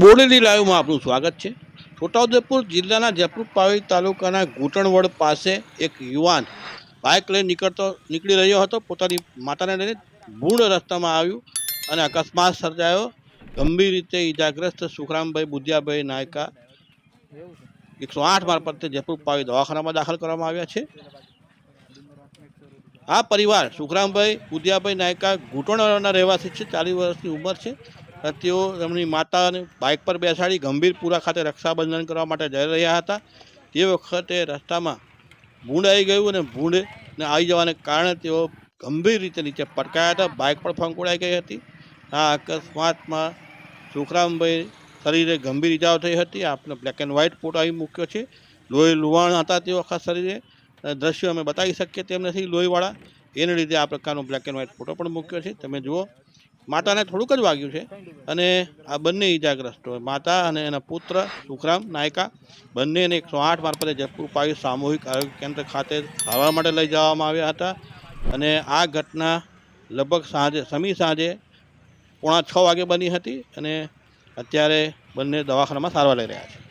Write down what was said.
બોડેલી લાઈવમાં આપનું સ્વાગત છે. છોટાઉદેપુર જિલ્લાના જયપુર પાવી તાલુકાના ઘૂંટણવડ પાસે એક યુવાન બાઇક લઈને નીકળતો, નીકળી રહ્યો હતો. પોતાની માતાને લઈને ભૂંડ રસ્તામાં આવ્યું અને અકસ્માત સર્જાયો. ગંભીર રીતે ઈજાગ્રસ્ત સુખરામભાઈ બુધિયાભાઈ નાયકા એકસો આઠ મારફતે જયપુર પાવી દવાખાનામાં દાખલ કરવામાં આવ્યા છે. આ પરિવાર સુખરામભાઈ બુધિયાભાઈ નાયકા ઘૂંટણના રહેવાસી છે. ચાલીસ વર્ષની ઉંમર છે. તેઓ તેમની માતાને બાઇક પર બેસાડી ગંભીરપુરા ખાતે રક્ષાબંધન કરવા માટે જઈ રહ્યા હતા. તે વખતે રસ્તામાં ભૂંડ આવી ગયું અને ભૂંડને આવી જવાને કારણે તેઓ ગંભીર રીતે નીચે પટકાયા હતા. બાઇક પણ ફંકોડાઈ ગઈ હતી. આ અકસ્માતમાં સુખરામભાઈ શરીરે ગંભીર ઇજાઓ થઈ હતી. આપણે બ્લેક એન્ડ વ્હાઇટ ફોટો આવી મૂક્યો છે. લોહી લુવાણ હતા તે વખત શરીરે. દ્રશ્યો અમે બતાવી શકીએ તેમ નથી લોહીવાળા. એને લીધે આ પ્રકારનો બ્લેક એન્ડ વ્હાઇટ ફોટો પણ મૂક્યો છે. તમે જુઓ માતાને થોડુંક જ વાગ્યું છે. અને આ બંને ઈજાગ્રસ્તો માતા અને એના પુત્ર, સુખરામ, નાયકા, બંનેને એકસો આઠ મારફતે જયપુર પાવી સામૂહિક આરોગ્ય કેન્દ્ર ખાતે સારવાર માટે લઈ જવામાં આવ્યા હતા. અને આ ઘટના લગભગ સાંજે, સમી સાંજે પોણા છ વાગે બની હતી અને અત્યારે બંને દવાખાનામાં સારવાર લઈ રહ્યા છે.